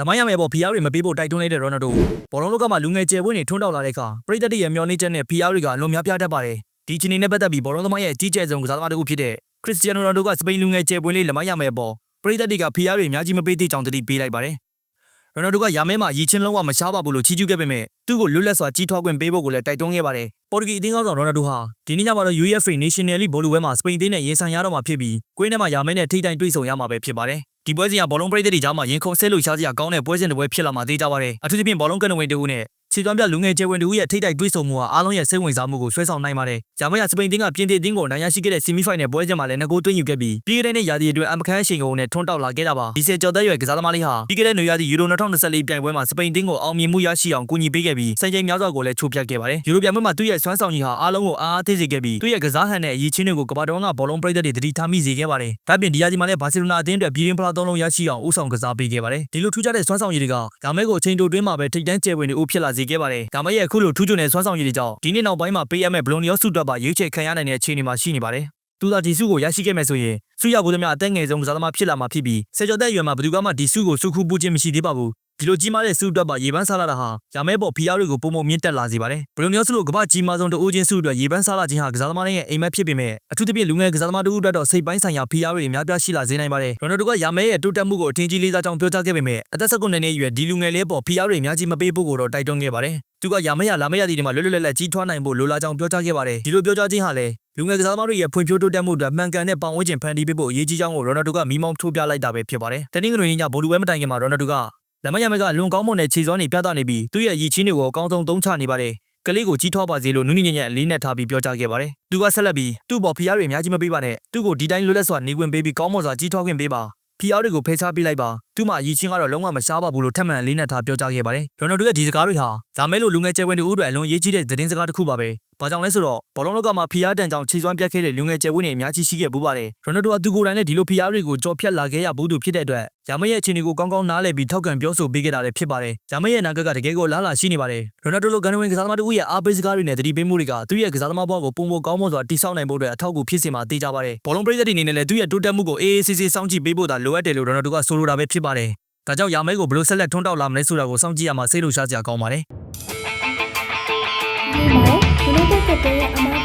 လမိုင်းရမယ်ပေါ့ဖီယားတွေမပေးဖို့တိုက်တွန်းလိုက်တဲ့ရိုနယ်ဒိုဘောလုံးလောကမှာလူငယ်ကျယ်ပွင့်တွေထွန်းတောက်လာတဲ့အခါပရိသတ်တွေရဲ့မျှော်လင့်ချက်နဲ့ဖီယားတွေကအလွန်များပြားတတ်ပါတယ်ဒီချီနေနဲ့ပတ်သက်ပြီးဘောလုံးသမားရဲ့အကြီးကျယ်ဆုံးကစားသမားတစ်ခုဖြစ်တဲ့ခရစ္စတီယာနိုရိုနယ်ဒိုကစပိန်လူငယ်ကျယ်ပွင့်လေးလမိုင်းရမယ်ပေါ့ပရိသတ်တွေကဖီယားတွေအများကြီးမပေးသေးကြောင်းတတိပေးလိုက်ပါတယ်ရိုနယ်ဒိုကရာမဲမှာရည်ချင်းလုံးဝမရှားပါဘူးလို့ချီးကျူးခဲ့ပေမဲ့သူ့ကိုလွတ်လပ်စွာကြီးထွားခွင့်ပေးဖို့ကိုလည်းတိုက်တွန်းခဲ့ပါတယ်ပေါ်တူဂီအသင်းကောင်းဆောင်ရိုနယ်ဒိုဟာဒီနေ့ညမှာတော့ UEFA National League ဘောလုံးပွဲမှာစပိန်အသင်းနဲ့ရင်ဆိုင်ရတော့မှာဖြစ်ပြီးကွင်းထဲမှာရာမဲနဲ့ထိတိုင်တွေ့ဆုံရမှာပဲဖြစ်ပါတယ် ဒီပွဲစဉ်ကဘောလုံးပရိသတ်တွေကြားမှာရင်ခုန်ဆဲလို့ရှားစရာကောင်းတဲ့ပွဲစဉ်တစ်ပွဲဖြစ်လာမှာသိကြပါတယ်အထူးသဖြင့်ဘောလုံးကန်ဝင်တူဦးနဲ့ခြေသွမ်းပြလူငယ်ကျယ်ဝင်တူဦးရဲ့ထိတိုက်တွေ့ဆုံမှုဟာအားလုံးရဲ့စိတ်ဝင်စားမှုကိုဆွဲဆောင်နိုင်ပါတယ်။ဂျာမန်ကစပိန်တင်းကပြင်သစ်တင်းကိုနိုင်ရရှိခဲ့တဲ့ဆီမီဖိုင်နယ်ပွဲစဉ်မှာလည်းငကိုတွင်းယူခဲ့ပြီးပြီးခဲ့တဲ့ရာသီအတွင်းအမခန်းရှင်ကုန်နဲ့ထွန်းတောက်လာခဲ့တာပါ။ဒီဆယ်ကျော်သက်ရွယ်ကစားသမားလေးဟာပြီးခဲ့တဲ့နွေရာသီယူရို2024ပြိုင်ပွဲမှာစပိန်တင်းကိုအောင်မြင်မှုရရှိအောင်ကူညီပေးခဲ့ပြီးစံချိန်များစွာကိုလည်းချိုးဖျက်ခဲ့ပါတယ်။ယူရိုပြိုင်ပွဲမှာသူ့ရဲ့စွမ်းဆောင်ရည်ဟာအားလုံးကိုအားအားသေးစေခဲ့ပြီးသူ့ရဲ့ကစားဟန်နဲ့အရေးချင်းတွေကိုကမ္ဘာတော်ကဘောလုံးပရိသတ်တွေတတိထားမိစေခဲ့ပါတယ်။ဒါ့အပြင်ဒီရာသီမှာလည်းဘာစီလိုနာအသင်းအတွက်ပြည်ရင်းဖလားသုံးလုံးရရှိအောင်ဦးဆောင်ကစားပေးခဲ့ပါတယ်။ဒီလိုထူးခြားတဲ့စွမ်းဆောင်ရည်တွေကဒါမဲကိုအချိန်တိုတွင်းမှာပဲထိတ်တန်းကျယ်ဝင်နေဦးဖြစ်လာစေခဲ့ပါတယ်။ဒါမဲရဲ့အခုလိုထူးချွန်တဲ့စွမ်းဆောင်ရည်တွေကြောင့်ဒီနေ့နောက်ပိုင်းမှာပေးရမယ့်ဘလိုနီယောစုတွက်ပါရွေးချယ်ခံရနိုင်တဲ့အခြေအနေမှာရှိနေပါတယ်။သူသာဒီစုကိုရရှိခဲ့မယ်ဆိုရင်စုရဖို့သမျှအသက်ငယ်ဆုံးကစားသမားဖြစ်လာမှာဖြစ်ပြီးဆယ်ကျော်သက်အရွယ်မှာဘယ်သူကမှဒီစုကိုစုခုပူးခြင်းမရှိသေးပါဘူး။ ဒီလိုကြီးမားတဲ့စုအတွက်ပါရေပန်းစားလာတာဟာရာမဲပေါ်ဖီယာတွေကိုပုံမမြင့်တက်လာစေပါတယ်။ဘလိုနီယောစုလိုကမ္ဘာကြီးမားဆုံးတအိုးချင်းစုအတွက်ရေပန်းစားလာခြင်းဟာကစားသမားတွေရဲ့အိမ်မက်ဖြစ်ပေမဲ့အထူးသဖြင့်လူငယ်ကစားသမားတို့အတွက်တော့စိတ်ပိုင်းဆိုင်ရာဖီယာတွေအများပြားရှိလာစေနိုင်ပါတယ်။ရိုနယ်ဒိုကရာမဲရဲ့တိုးတက်မှုကိုအထင်ကြီးလေးစားကြောင်းပြောကြားခဲ့ပေမဲ့အသက်19နှစ်အရွယ်ဒီလူငယ်လေးပေါ်ဖီယာတွေအများကြီးမပေးဖို့ကိုတော့တိုက်တွန်းခဲ့ပါတယ်။သူကရာမဲရလာမဲရတီတွေမှာလွတ်လွတ်လပ်လပ်ကြီးထွားနိုင်ဖို့လိုလားကြောင်းပြောကြားခဲ့ပါတယ်။ဒီလိုပြောကြားခြင်းဟာလည်းလူငယ်ကစားသမားတွေရဲ့ဖွံ့ဖြိုးတိုးတက်မှုအတွက်မှန်ကန်တဲ့ပတ်ဝန်းကျင်ဖန်တီးပေးဖို့အရေးကြီးကြောင်းကိုရိုနယ်ဒိုကမိမောင်းထိုးပြလိုက်တာပဲဖြစ်ပါတယ်။တနင်္ဂနွေနေ့ညဗိုလ်လူပွဲမတိုင်ခင်မှာရိုနယ်ဒိုက လမယမကလွန်ကောင်းမွန်တဲ့ခြေစွမ်းတွေပြသနေပြီးသူ့ရဲ့ရည်ချင်းတွေကိုအကောင်းဆုံးသုံးချနေပါတယ်။ကလေးကိုကြီးထွားပါစေလို့နုနည်းညံ့ညံ့လေးနဲ့ထားပြီးပြောကြားခဲ့ပါတယ်။သူကဆက်လက်ပြီးသူ့ဘော်ဖီယားတွေအများကြီးမပေးပါနဲ့။သူ့ကိုဒီတိုင်းလွတ်လပ်စွာနေခွင့်ပေးပြီးကောင်းမွန်စွာကြီးထွားခွင့်ပေးပါ။ဖီယားတွေကိုဖယ်ရှားပေးလိုက်ပါ။သူ့မှာရည်ချင်းကတော့လုံးဝမရှားပါဘူးလို့ထပ်မံလေးနဲ့ထားပြောကြားခဲ့ပါတယ်။ရိုနယ်ဒိုရဲ့ဒီစကားတွေဟာဒါမဲလို့လူငယ်ကျယ်ဝင်တူဦးတွေအလွန်ရေးကြီးတဲ့သတင်းစကားတစ်ခုပါပဲ။ဘာကြောင့်လဲဆိုတော့ဘောလုံးလောကမှာဖီယားတန်ကြောင့်ခြေစွမ်းပြတ်ခဲ့တဲ့လူငယ်ကျယ်ဝန်းတွေအများကြီးရှိခဲ့ပူပါတယ်။ရိုနယ်ဒိုကသူကိုယ်တိုင်လည်းဒီလိုဖီယားတွေကိုကြော်ဖြတ်လာခဲ့ရဘူးသူဖြစ်တဲ့အတွက်ဂျာမန်ရဲ့အခြေအနေကိုကောင်းကောင်းနားလည်ပြီးထောက်ခံပြောဆိုပေးခဲ့တာလည်းဖြစ်ပါတယ်။ဂျာမန်ရဲ့နာဂတ်ကတကယ်ကိုလားလာရှိနေပါတယ်။ရိုနယ်ဒိုလိုဂန်နဝင်ကစားသမားတို့ရဲ့အားပေးစကားတွေနဲ့တတိပေးမှုတွေကသူ့ရဲ့ကစားသမားဘဝကိုပုံမကောင်းမွန်စွာတိစောက်နိုင်ဖို့အတွက်အထောက်အကူဖြစ်စေမှာသိကြပါတယ်။ဘောလုံးပရိသတ်တွေအနေနဲ့လည်းသူ့ရဲ့တိုးတက်မှုကိုအေးအေးဆေးဆေးစောင့်ကြည့်ပေးဖို့သာလိုအပ်တယ်လို့ရိုနယ်ဒိုကဆိုလိုတာပဲဖြစ်ပါတယ်။ဒါကြောင့်ယာမဲကိုဘယ်လိုဆက်လက်ထွန်းတောက်လာမလဲဆိုတာကိုစောင့်ကြည့်ရမှာစိတ်လှုပ်ရှားစရာကောင်းပါတယ်။ဒီမှာဒီလိုတက်တဲ့အ အမား